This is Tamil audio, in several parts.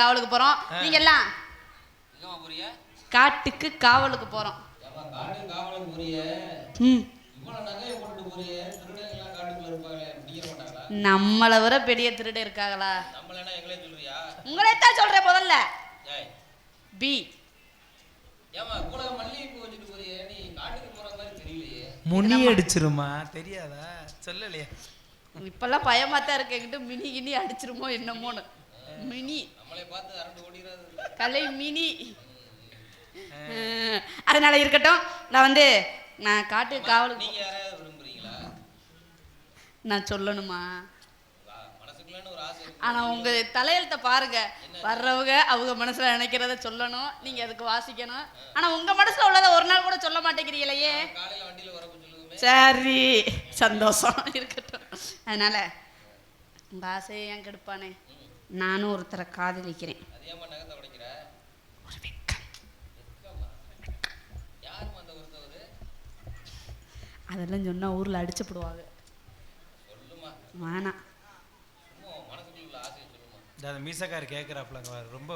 காவலுக்கு போறோம். நீங்க எல்லாம் காட்டுக்கு காவலுக்கு போறோம். நம்மளை விட பெரிய திருடு இருக்காங்களா? சொல்றியா? உங்களைத்தான் சொல்றேன் முதல்ல. ஏய். பி. முனி அடிச்சிருமா? தெரியாதா? சொல்லலையா. இப்பெல்லாம் பயமா தான் இருக்கு. என்கிட்ட மினி கினி அடிச்சிருமோ என்னமோன்னு. மினி. கலை மினி. அதனால இருக்கட்டும் நான் வந்து நான் காட்டு காவலுக்கு விரும்புறீங்களா? நான் சொல்லணுமா? வா, மனசுக்குள்ளன்னு ஒரு ஆசை இருக்கு. ஆனா உங்க தலையெழுத்த பாருங்க. வர்றவங்க அவங்க மனசுல நினைக்கிறத சொல்லணும். நீங்க அதுக்கு வாசிக்கணும். ஆனா உங்க மனசுல உள்ளதை ஒரு நாள் கூட சொல்ல மாட்டேங்கிறீங்களே. காலையில வண்டியில வரப்ப சொல்லுவோமே சரி. சந்தோஷம். இருக்கட்டும். அதனால உங்க ஆசையை ஏன் கெடுப்பானே நானும் ஒருத்தரை காதலிக்கிறேன். அதெல்லாம் சொன்னா ஊர்ல அடிச்சு போடுவாங்க சொல்லுமா வேணாம் மீசக்கார் கேட்குறாப்புலங்க ரொம்ப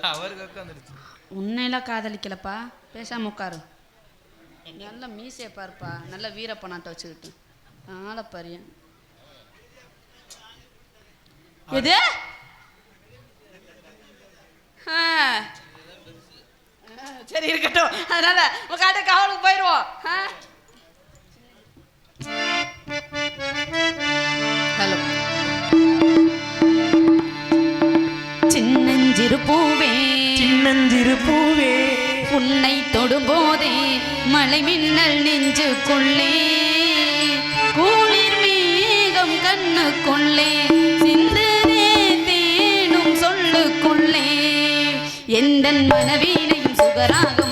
அவருக்கு உன்னையெல்லாம் காதலிக்கலப்பா. பேசாம உட்காரு. நல்ல மீசையை பாருப்பா. நல்ல வீரப்பனாட்ட வச்சுக்கிட்டு. ஆளை பரியன் எது? சரி இருக்கட்டும். அதனால உங்க காட்டு காவலுக்கு போயிடுவோம் ஹலோ. சின்னஞ்சிறு பூவே. சின்னஞ்சிறு பூவே. உன்னை தொடும்போதே மழை மின்னல் நெஞ்சுக்குள்ளே. குளிர் மேகம் கண்ணுக்குள்ளே. எந்த மனவீனையும் சுகராகமும்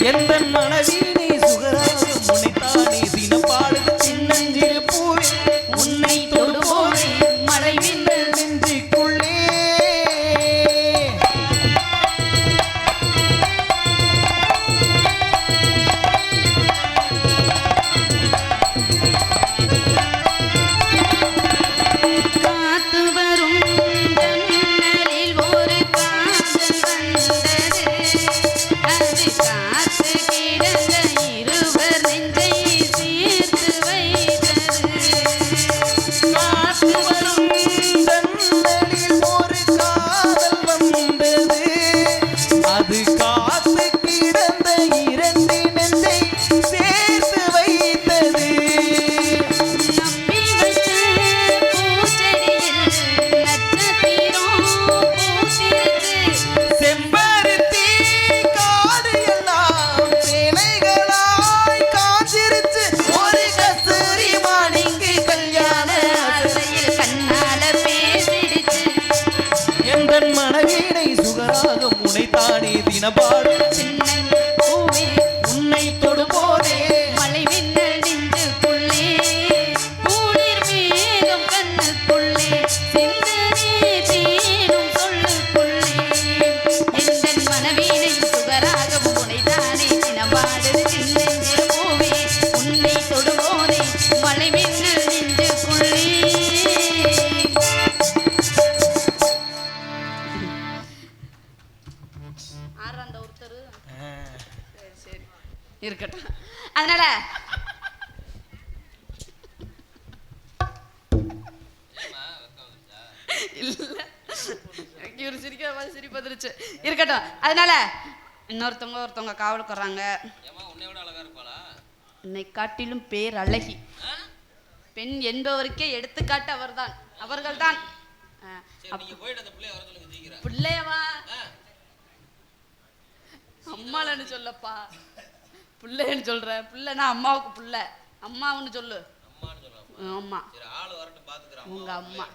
எந்த மனதீனை மனவீனை சுகராக முனைத்தானே தினபாடு. இருக்கட்டும். அதனால ஏமா வெக்கம் வந்துச்சா இல்ல. இவர் சிரிக்கிற மாதிரி சிரிப்பு வந்துருச்சு. இருக்கட்டும். அதனால இன்னொருத்தவங்க ஒருத்தவங்க காவலுக்கு வர்றாங்க ஏமா உன்னை விட அழகா இருப்பாளா? என்னை காட்டிலும் பேர் அழகி? பெண் என்பவருக்கே எடுத்துக்காட்டு அவர்தான். அவர்கள்தான். ஆ, சரி நீங்க போயிட்டு அந்த பிள்ளைய வர சொல்லுங்க சீக்கிரம். பிள்ளையவா? ஆ? அம்மாலன்னு சொல்லப்பா. பிள்ளைன்னு சொல்றேன் பிள்ளைனா அம்மாவுக்கு பிள்ளை. அம்மாவுன்னு சொல்லு. பாத்துக்கிறேன். உங்க அம்மா.